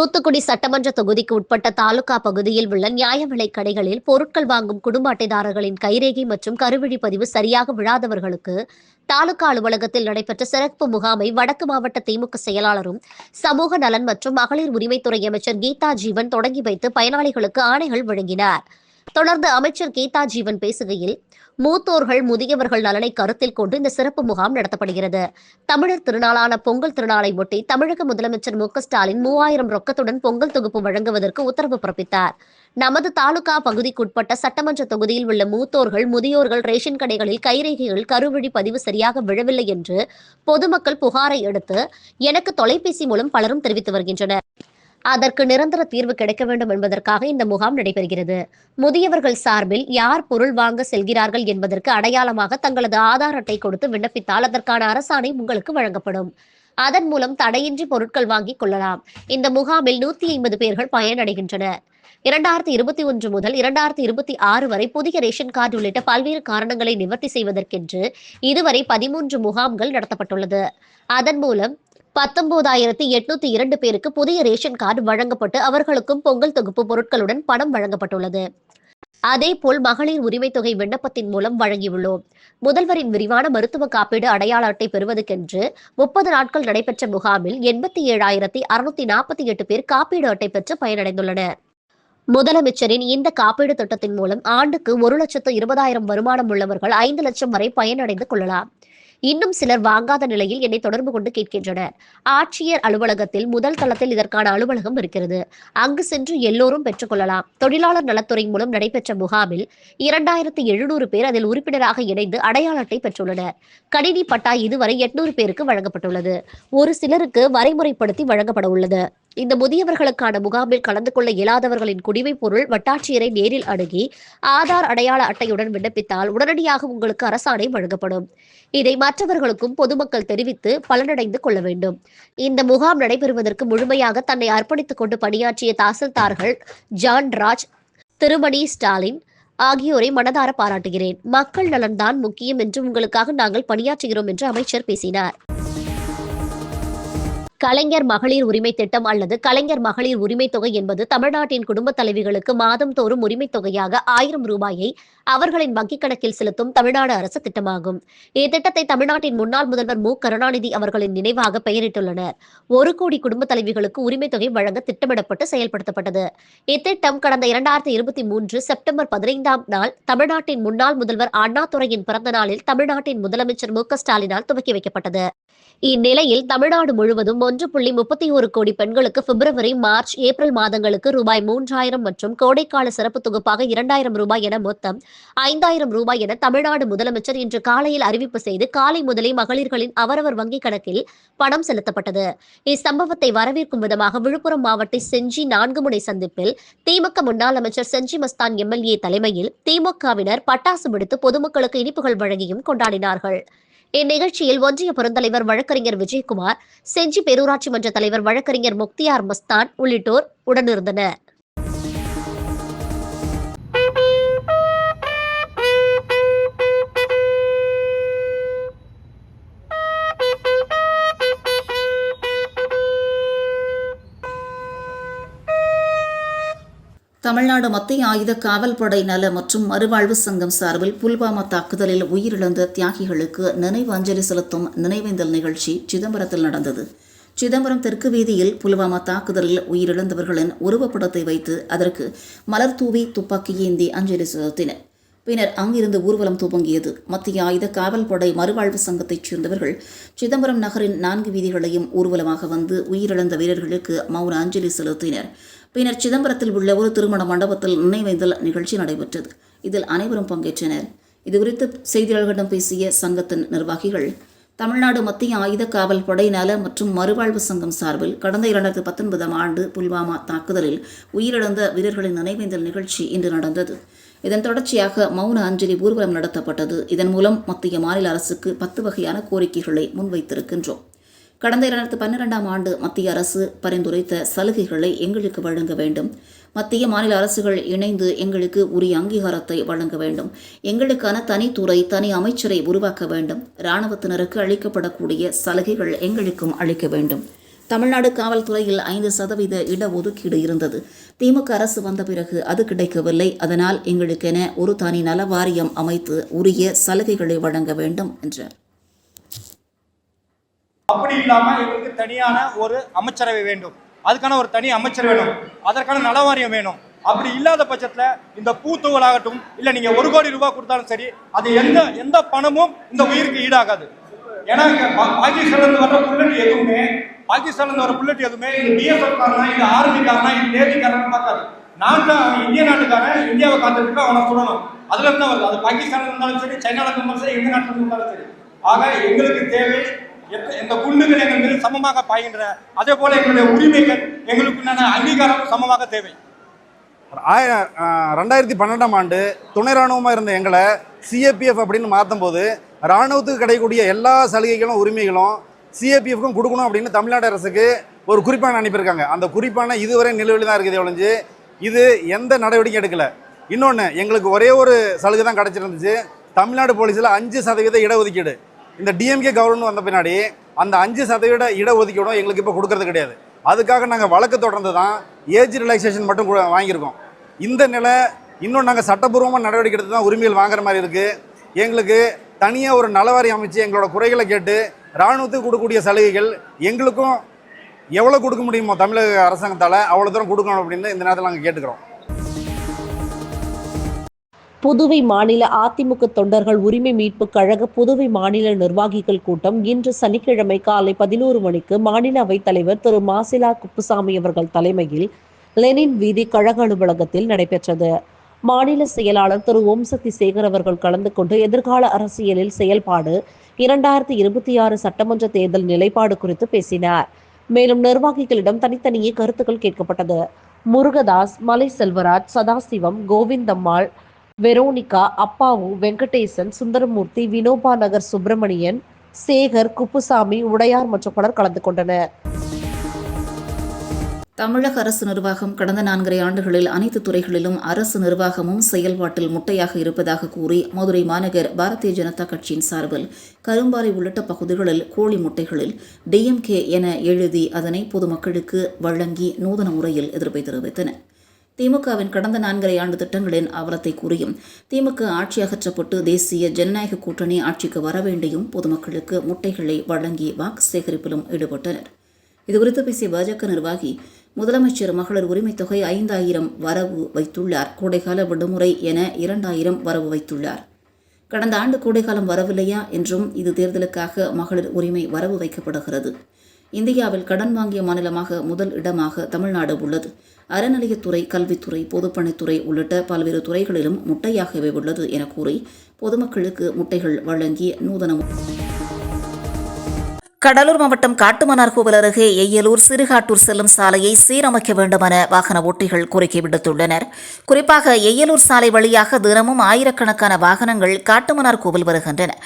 தூத்துக்குடி சட்டமன்ற தொகுதிக்கு உட்பட்ட தாலுகா பகுதியில் உள்ள நியாய விலைக் கடைகளில் பொருட்கள் வாங்கும் குடும்ப அட்டைதாரர்களின் கைரேகை மற்றும் கருவிழி பதிவு சரியாக விழாதவர்களுக்கு தாலுகா அலுவலகத்தில் நடைபெற்ற சிறப்பு முகாமை வடக்கு மாவட்ட திமுக செயலாளரும் சமூக நலன் மற்றும் மகளிர் உரிமைத்துறை அமைச்சர் கீதா ஜீவன் தொடங்கி வைத்து பயனாளிகளுக்கு ஆணைகள் வழங்கினார். தொடர்ந்து அமைச்சர் கீதா ஜீவன் பேசுகையில் மூத்தோர்கள் முதியவர்கள் நலனை கருத்தில் கொண்டு இந்த சிறப்பு முகாம் நடத்தப்படுகிறது. தமிழர் திருநாளான பொங்கல் திருநாளை ஒட்டி தமிழக முதலமைச்சர் மு ஸ்டாலின் மூவாயிரம் ரொக்கத்துடன் பொங்கல் தொகுப்பு வழங்குவதற்கு உத்தரவு பிறப்பித்தார். நமது தாலுகா பகுதிக்குட்பட்ட சட்டமன்ற தொகுதியில் உள்ள மூத்தோர்கள் முதியோர்கள் ரேஷன் கடைகளில் கைரேகைகள் கருவழி பதிவு சரியாக விழவில்லை என்று பொதுமக்கள் புகாரை அடுத்து எனக்கு தொலைபேசி மூலம் பலரும் தெரிவித்து வருகின்றனர். அதற்கு நிரந்தர தீர்வு கிடைக்க வேண்டும் என்பதற்காக இந்த முகாம் நடைபெறுகிறது. முதியவர்கள் சார்பில் யார் பொருள் வாங்க செல்கிறார்கள் என்பதற்கு அடையாளமாக தங்களது ஆதார் அட்டை கொடுத்து விண்ணப்பித்தால் அதற்கான அரசாணை உங்களுக்கு வழங்கப்படும். அதன் மூலம் தடையின்றி பொருட்கள் வாங்கிக் கொள்ளலாம். இந்த முகாமில் நூத்தி ஐம்பது பேர்கள் பயனடைகின்றனர். இரண்டாயிரத்தி இருபத்தி ஒன்று முதல் இரண்டாயிரத்தி இருபத்தி ஆறு வரை புதிய ரேஷன் கார்டு உள்ளிட்ட பல்வேறு காரணங்களை நிவர்த்தி செய்வதற்கென்று இதுவரை பதிமூன்று முகாம்கள் நடத்தப்பட்டுள்ளது. அதன் மூலம் பத்தொன்பதாயிரத்தி எட்நூத்தி இரண்டு பேருக்கு புதிய ரேஷன் கார்டு வழங்கப்பட்டு அவர்களுக்கும் பொங்கல் தொகுப்பு பொருட்களுடன் பணம் வழங்கப்பட்டுள்ளது. அதேபோல் மகளிர் உரிமை தொகை விண்ணப்பத்தின் மூலம் வழங்கியுள்ளோம். முதல்வரின் விரிவான மருத்துவ காப்பீடு அடையாள அட்டை பெறுவதற்கென்று முப்பது நாட்கள் நடைபெற்ற முகாமில் எண்பத்தி ஏழாயிரத்தி அறுநூத்தி நாற்பத்தி எட்டு பேர் காப்பீடு அட்டை பெற்று பயனடைந்துள்ளனர். முதலமைச்சரின் இந்த காப்பீடு திட்டத்தின் மூலம் ஆண்டுக்கு ஒரு லட்சத்து இருபதாயிரம் வருமானம் உள்ளவர்கள் ஐந்து லட்சம் வரை பயனடைந்து கொள்ளலாம். இன்னும் சிலர் வாங்காத நிலையில் என்னை தொடர்பு கொண்டு கேட்கின்றனர். ஆட்சியர் அலுவலகத்தில் முதல் தளத்தில் இதற்கான அலுவலகம் இருக்கிறது. அங்கு சென்று எல்லோரும் பெற்றுக்கொள்ளலாம் தொழிலாளர் நலத்துறை மூலம் நடைபெற்ற முகாமில் இரண்டாயிரத்தி எழுநூறு பேர் அதில் உறுப்பினராக இணைந்து அடையாள அட்டை பெற்றுள்ளனர். கணினி பட்டா இதுவரை எட்நூறு பேருக்கு வழங்கப்பட்டுள்ளது. ஒரு சிலருக்கு வரைமுறைப்படுத்தி வழங்கப்பட உள்ளது. இந்த முதியவர்களுக்கான முகாமில் கலந்து கொள்ள இயலாதவர்களின் குடிமைப் பொருள் வட்டாட்சியரை நேரில் அணுகி ஆதார் அடையாள அட்டையுடன் விண்ணப்பித்தால் உடனடியாக உங்களுக்கு அரசாணை வழங்கப்படும். இதை மற்றவர்களுக்கும் பொதுமக்கள் தெரிவித்து பலனடைந்து கொள்ள வேண்டும். இந்த முகாம் நடைபெறுவதற்கு முழுமையாக தன்னை அர்ப்பணித்துக் கொண்டு பணியாற்றிய தாசில்தார்கள் ஜான் ராஜ் திருமணி ஸ்டாலின் ஆகியோரை மனதார பாராட்டுகிறேன். மக்கள் நலன்தான் முக்கியம் என்று உங்களுக்காக நாங்கள் பணியாற்றுகிறோம் என்று அமைச்சர் பேசினார். கலைஞர் மகளிர் உரிமை திட்டம் அல்லது கலைஞர் மகளிர் உரிமை தொகை என்பது தமிழ்நாட்டின் குடும்ப தலைவிகளுக்கு மாதம் தோறும் உரிமை தொகையாக ஆயிரம் ரூபாயை அவர்களின் வங்கிக் கணக்கில் செலுத்தும் தமிழ்நாடு அரசு திட்டமாகும். இத்திட்டத்தை தமிழ்நாட்டின் முன்னாள் முதல்வர் மு. கருணாநிதி அவர்களின் நினைவாக பெயரிட்டுள்ளனர். ஒரு கோடி குடும்ப தலைவிகளுக்கு உரிமை தொகை வழங்க திட்டமிடப்பட்டு செயல்படுத்தப்பட்டது. இத்திட்டம் கடந்த இரண்டாயிரத்தி இருபத்தி மூன்று செப்டம்பர் பதினைந்தாம் நாள் தமிழ்நாட்டின் முன்னாள் முதல்வர் அண்ணாதுரையின் பிறந்த நாளில் தமிழ்நாட்டின் முதலமைச்சர் மு. க. ஸ்டாலினால் துவக்கி வைக்கப்பட்டது. இந்நிலையில் தமிழ்நாடு முழுவதும் ஒன்று புள்ளி முப்பத்தி ஒரு கோடி பெண்களுக்கு பிப்ரவரி மார்ச் ஏப்ரல் மாதங்களுக்கு ரூபாய் மூன்றாயிரம் மற்றும் கோடைக்கால சிறப்பு தொகுப்பாக இரண்டாயிரம் ரூபாய் என மொத்தம் ஐந்தாயிரம் ரூபாய் என தமிழ்நாடு முதலமைச்சர் இன்று காலையில் அறிவிப்பு செய்து காலை முதலே மகளிர்களின் அவரவர் வங்கிக் கணக்கில் பணம் செலுத்தப்பட்டது. இச்சம்பவத்தை வரவேற்கும் விதமாக விழுப்புரம் மாவட்ட செஞ்சி நான்கு முனை சந்திப்பில் திமுக முன்னாள் அமைச்சர் செஞ்சி மஸ்தான் எம்எல்ஏ தலைமையில் திமுகவினர் பட்டாசு விடுத்து பொதுமக்களுக்கு இனிப்புகள் வழங்கியும் கொண்டாடினார்கள். இந்நிகழ்ச்சியில் ஒன்றிய பெருந்தலைவர் வழக்கறிஞர் விஜயகுமார் செஞ்சி பேரூராட்சி மன்ற தலைவர் வழக்கறிஞர் முக்தியார் மஸ்தான் உள்ளிட்டோர் உடனிருந்தனர். தமிழ்நாடு மத்திய ஆயுத காவல்படை நல மற்றும் மறுவாழ்வு சங்கம் சார்பில் புல்வாமா தாக்குதலில் உயிரிழந்த தியாகிகளுக்கு நினைவு அஞ்சலி செலுத்தும் நினைவேந்தல் நிகழ்ச்சி சிதம்பரத்தில் நடந்தது. சிதம்பரம் தெற்கு வீதியில் புல்வாமா தாக்குதலில் உயிரிழந்தவர்களின் உருவப்படத்தை வைத்து அதற்கு மலர் தூவி துப்பாக்கி ஏந்தி அஞ்சலி செலுத்தினர். பின்னர் அங்கிருந்து ஊர்வலம் துவங்கியது. மத்திய ஆயுத காவல்படை மறுவாழ்வு சங்கத்தைச் சேர்ந்தவர்கள் சிதம்பரம் நகரின் நான்கு வீதிகளையும் ஊர்வலமாக வந்து உயிரிழந்த வீரர்களுக்கு மௌன அஞ்சலி செலுத்தினர். பின்னர் சிதம்பரத்தில் உள்ள ஒரு திருமண மண்டபத்தில் நினைவேந்தல் நிகழ்ச்சி நடைபெற்றது. இதில் அனைவரும் பங்கேற்றனர். இதுகுறித்து செய்தியாளர்களிடம் பேசிய சங்கத்தின் நிர்வாகிகள் தமிழ்நாடு மத்திய ஆயுத காவல் படை நல மற்றும் மறுவாழ்வு சங்கம் சார்பில் கடந்த இரண்டாயிரத்தி பத்தொன்பதாம் ஆண்டு புல்வாமா தாக்குதலில் உயிரிழந்த வீரர்களின் நினைவேந்தல் நிகழ்ச்சி இன்று நடந்தது. இதன் தொடர்ச்சியாக மௌன அஞ்சலி ஊர்வலம் நடத்தப்பட்டது. இதன் மூலம் மத்திய மாநில அரசுக்கு பத்து வகையான கோரிக்கைகளை முன்வைத்திருக்கின்றோம். கடந்த இரண்டாயிரத்து பன்னிரெண்டாம் ஆண்டு மத்திய அரசு பரிந்துரைத்த சலுகைகளை எங்களுக்கு வழங்க வேண்டும். மத்திய மாநில அரசுகள் இணைந்து எங்களுக்கு உரிய அங்கீகாரத்தை வழங்க வேண்டும். எங்களுக்கான தனித்துறை தனி அமைச்சரை உருவாக்க வேண்டும். இராணுவத்தினருக்கு அளிக்கப்படக்கூடிய சலுகைகள் எங்களுக்கும் அளிக்க வேண்டும். தமிழ்நாடு காவல்துறையில் ஐந்து சதவீத இடஒதுக்கீடு இருந்தது. திமுக அரசு வந்த பிறகு அது கிடைக்கவில்லை. அதனால் எங்களுக்கென ஒரு தனி நல வாரியம் அமைத்து உரிய சலுகைகளை வழங்க வேண்டும் என்றார். அப்படி இல்லாம எங்களுக்கு தனியான ஒரு அமைச்சரவை வேண்டும். அதுக்கான ஒரு தனி அமைச்சர் வேணும். அதற்கான நலவாரியம் வேணும். அப்படி இல்லாத பட்சத்தில் இந்த பூத்துவலாகட்டும் இல்லை நீங்கள் ஒரு கோடி ரூபாய் கொடுத்தாலும் சரி அது எந்த எந்த பணமும் இந்த உயிருக்கு ஈடாகாது. ஏன்னா இங்க வர புல்லட் எதுவுமே பாகிஸ்தான்ல வர புல்லட் எதுவுமே இது பிஎஸ்எஃப் இது ஆர்மிக்காரனா இது நேவி பார்க்காது. நாட்டில் அவன் இந்திய நாட்டுக்காரன் இந்தியாவை காத்துட்டு அவனை சொல்லணும் அதுல இருந்து தான் வருது. அது பாகிஸ்தான்ல இருந்தாலும் சரி சைனால இருந்தாலும் சரி எந்த நாட்டில் இருந்தாலும் சரி. ஆக எங்களுக்கு தேவை இந்த குண்டுகள் எங்கள் மீது சமமாக பாய்கின்றன. அதே போல எங்களுடைய உரிமைகள் எங்களுக்குண்டான அங்கீகாரம் சமமாக தேவை. ஆயிரம் ரெண்டாயிரத்தி பன்னெண்டாம் ஆண்டு துணை ராணுவமாக இருந்த எங்களை சிஏபிஎஃப் அப்படின்னு மாற்றும் போது ராணுவத்துக்கு கிடைக்கக்கூடிய எல்லா சலுகைகளும் உரிமைகளும் சிஏபிஎஃப்க்கும் கொடுக்கணும் அப்படின்னு தமிழ்நாடு அரசுக்கு ஒரு குறிப்பான அனுப்பியிருக்காங்க அந்த குறிப்பான இதுவரை நிலுவையில் தான் இருக்குது ஒழிஞ்சு இது எந்த நடவடிக்கையும் எடுக்கல. இன்னொன்று எங்களுக்கு ஒரே ஒரு சலுகை தான் கிடச்சிருந்துச்சு. தமிழ்நாடு போலீஸில் அஞ்சு சதவீத இடஒதுக்கீடு. இந்த டிஎம்கே கவர்மெண்ட் வந்த பின்னாடி அந்த அஞ்சு சதவீத இடஒதுக்கீடும் எங்களுக்கு இப்போ கொடுக்கறது கிடையாது. அதுக்காக நாங்கள் வழக்கு தொடர்ந்து தான் ஏஜ் ரிலாக்ஸேஷன் மட்டும் வாங்கியிருக்கோம். இந்த நிலை இன்னும் நாங்கள் சட்டப்பூர்வமாக நடவடிக்கை எடுத்து தான் உரிமைகள் வாங்குற மாதிரி இருக்குது எங்களுக்கு தனியாக ஒரு நலவாரி அமைச்சு எங்களோட குறைகளை கேட்டு இராணுவத்துக்கு கொடுக்கக்கூடிய சலுகைகள் எங்களுக்கும் எவ்வளோ கொடுக்க முடியுமோ தமிழக அரசாங்கத்தால் அவ்வளோ தூரம் கொடுக்கணும் அப்படின்னு இந்த நேரத்தில் நாங்கள் கேட்டுக்கிறோம். புதுவை மாநில அதிமுக தொண்டர்கள் உரிமை மீட்பு கழக புதுவை மாநில நிர்வாகிகள் கூட்டம் இன்று சனிக்கிழமை காலை பதினோரு மணிக்கு மாநில அவைத் தலைவர் திரு மாசிலா குப்புசாமி அவர்கள் தலைமையில் லெனின் வீதி கழக அலுவலகத்தில் நடைபெற்றது. மாநில செயலாளர் திரு ஓம் சக்தி சேகர் அவர்கள் கலந்து கொண்டு எதிர்கால அரசியலில் செயல்பாடு இரண்டாயிரத்தி இருபத்தி ஆறு சட்டமன்ற தேர்தல் நிலைப்பாடு குறித்து பேசினார். மேலும் நிர்வாகிகளிடம் தனித்தனியே கருத்துக்கள் கேட்கப்பட்டது. முருகதாஸ் மலை செல்வராஜ் சதாசிவம் கோவிந்தம்மாள் வெரோனிகா அப்பாவு வெங்கடேசன் சுந்தரமூர்த்தி வினோபா நகர் சுப்பிரமணியன் சேகர் குப்புசாமி உடையார் மற்றும் பலர் கலந்து கொண்டனர். தமிழக அரசு நிர்வாகம் கடந்த நான்கரை ஆண்டுகளில் அனைத்து துறைகளிலும் அரசு நிர்வாகமும் செயல்பாட்டில் முட்டையாக இருப்பதாக கூறி மதுரை மாநகர் பாரதிய ஜனதா கட்சியின் சார்பில் கரும்பாறை உள்ளிட்ட பகுதிகளில் கோழி முட்டைகளில் டிஎம்கே என எழுதி அதனை பொதுமக்களுக்கு வழங்கி நூதன முறையில் எதிர்ப்பை தெரிவித்தனர் திமுகவின் கடந்த நான்கரை ஆண்டு திட்டங்களின் அவலத்தை கூறியும் திமுக ஆட்சி அகற்றப்பட்டு தேசிய ஜனநாயக கூட்டணி ஆட்சிக்கு வர வேண்டியும் பொதுமக்களுக்கு முட்டைகளை வழங்கி வாக்கு சேகரிப்பிலும் ஈடுபட்டனர். இதுகுறித்து பேசிய பாஜக நிர்வாகி முதலமைச்சர் மகளிர் உரிமைத் தொகை ஐந்தாயிரம் வரவு வைத்துள்ளார். கோடைகால விடுமுறை என இரண்டாயிரம் வரவு வைத்துள்ளார். கடந்த ஆண்டு கோடைக்காலம் வரவில்லையா என்றும் இது தேர்தலுக்காக மகளிர் உரிமை வரவு வைக்கப்படுகிறது. இந்தியாவில் கடன் வாங்கிய மாநிலமாக முதல் இடமாக தமிழ்நாடு உள்ளது. அறநிலையத்துறை கல்வித்துறை பொதுப்பணித்துறை உள்ளிட்ட பல்வேறு துறைகளிலும் முட்டையாகவே உள்ளது என கூறி பொதுமக்களுக்கு முட்டைகள் வழங்கி நூதன கடலூர் மாவட்டம் காட்டுமன்னார்கோவில் அருகே எய்யலூர் சிறுகாட்டூர் செல்லும் சாலையை சீரமைக்க வேண்டுமென வாகன ஓட்டிகள் கோரிக்கை விடுத்துள்ளனர். குறிப்பாக எய்யலூர் சாலை வழியாக தினமும் ஆயிரக்கணக்கான வாகனங்கள் காட்டுமன்னார்கோவில் வருகின்றன.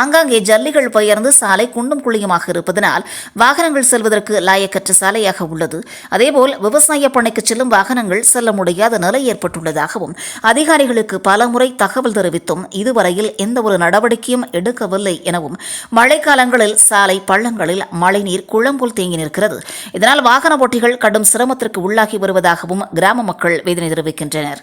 ஆங்காங்கே ஜல்லிகள் பெயர்ந்து சாலை குண்டும் குழியுமாக இருப்பதனால் வாகனங்கள் செல்வதற்கு லாயக்கற்ற சாலையாக உள்ளது. அதேபோல் விவசாய பணிக்கு செல்லும் வாகனங்கள் செல்ல முடியாத நிலை ஏற்பட்டுள்ளதாகவும் அதிகாரிகளுக்கு பலமுறை தகவல் தெரிவித்தும் இதுவரையில் எந்தவொரு நடவடிக்கையும் எடுக்கவில்லை எனவும் மழைக்காலங்களில் சாலை பள்ளங்களில் மழைநீர் குளம்போல் தேங்கி நிற்கிறது. இதனால் வாகன ஓட்டிகள் கடும் சிரமத்திற்கு உள்ளாகி வருவதாகவும் கிராம மக்கள் வேதனை தெரிவிக்கின்றனர்.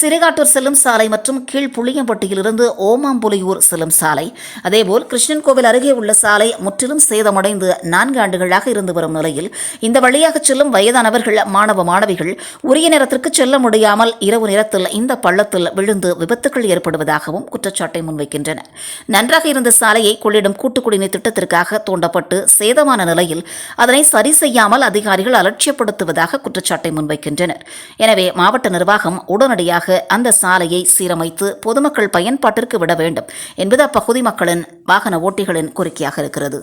சிறுகாட்டூர் செல்லும் சாலை மற்றும் கீழ் புளியம்பட்டியிலிருந்து ஓமாம்புலியூர் செல்லும் சாலை. அதேபோல் கிருஷ்ணன் கோவில் அருகே உள்ள சாலை முற்றிலும் சேதமடைந்து நான்கு ஆண்டுகளாக இருந்து வரும் நிலையில் இந்த வழியாக செல்லும் வயதானவர்கள் மாணவ மாணவிகள் உரிய நேரத்திற்கு செல்ல முடியாமல் இரவு நேரத்தில் இந்த பள்ளத்தில் விழுந்து விபத்துகள் ஏற்படுவதாகவும் குற்றச்சாட்டை முன்வைக்கின்றனர் நன்றாக இருந்த சாலையை கொள்ளிடம் கூட்டுக்குடிநீர் திட்டத்திற்காக தோண்டப்பட்டு சேதமான நிலையில் அதனை சரி செய்யாமல் அதிகாரிகள் அலட்சியப்படுத்துவதாக குற்றச்சாட்டை முன்வைக்கின்றனர். எனவே மாவட்ட நிர்வாகம் உடனடி உடனடியாக அந்த சாலையை சீரமைத்து பொதுமக்கள் பயன்பாட்டிற்கு விட வேண்டும் என்பது அப்பகுதி மக்களின் வாகன ஓட்டிகளின் கோரிக்கையாக இருக்கிறது.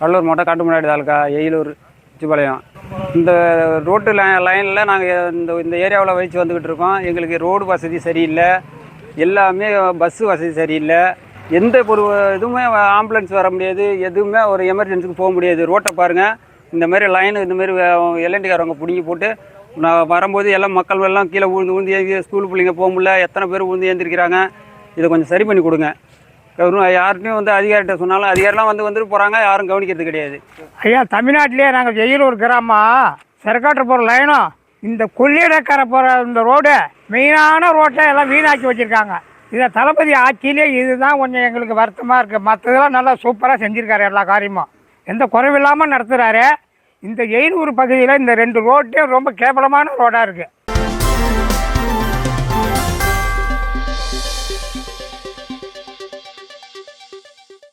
கடலூர் மாவட்டம் காட்டுமன்னாடி தாலுக்கா எயிலூர் உச்சிபாளையம் இந்த ரோட்டு லை லைனில் நாங்கள் இந்த இந்த ஏரியாவில் வச்சு வந்துக்கிட்டு இருக்கோம். எங்களுக்கு ரோடு வசதி சரியில்லை. எல்லாமே பஸ்ஸு வசதி சரியில்லை. எந்த ஒரு இதுவுமே ஆம்புலன்ஸ் வர முடியாது. எதுவுமே ஒரு எமர்ஜென்சிக்கு போக முடியாது. ரோட்டை பாருங்கள் இந்த மாதிரி லைனு இந்த மாதிரி எல்என்டிக்காரவங்க பிடிங்கி போட்டு நான் வரும்போது எல்லாம் மக்கள் எல்லாம் கீழே விழுந்து விழுந்து ஏந்தி ஸ்கூல் பிள்ளைங்க போக முடியல எத்தனை பேர் விழுந்து ஏந்திருக்கிறாங்க இதை கொஞ்சம் சரி பண்ணி கொடுங்க. கவர்மெண்ட் யார்கிட்டையும் வந்து அதிகாரிகிட்ட சொன்னாலும் அதிகாரிலாம் வந்து வந்துட்டு போகிறாங்க யாரும் கவனிக்கிறது கிடையாது. ஐயா தமிழ்நாட்டிலே நாங்கள் வெயிலூர் கிராமம்? சரக்காட்டு போகிற லைனும் இந்த கொள்ளிடக்கரை போகிற இந்த ரோடு மெயினான ரோட்டை எல்லாம் வீணாக்கி வச்சுருக்காங்க. இதை தளபதி ஆட்சியிலே இதுதான் கொஞ்சம் எங்களுக்கு வருத்தமாக இருக்குது மற்றதெல்லாம் நல்லா சூப்பராக செஞ்சுருக்காரு எல்லா காரியமும். எந்த குறைவில்லாமல் நடத்துகிறாரு இந்த எயினூர் பகுதியில் இந்த ரெண்டு ரோட்டே ரொம்ப கேவலமான ரோடாக இருக்குது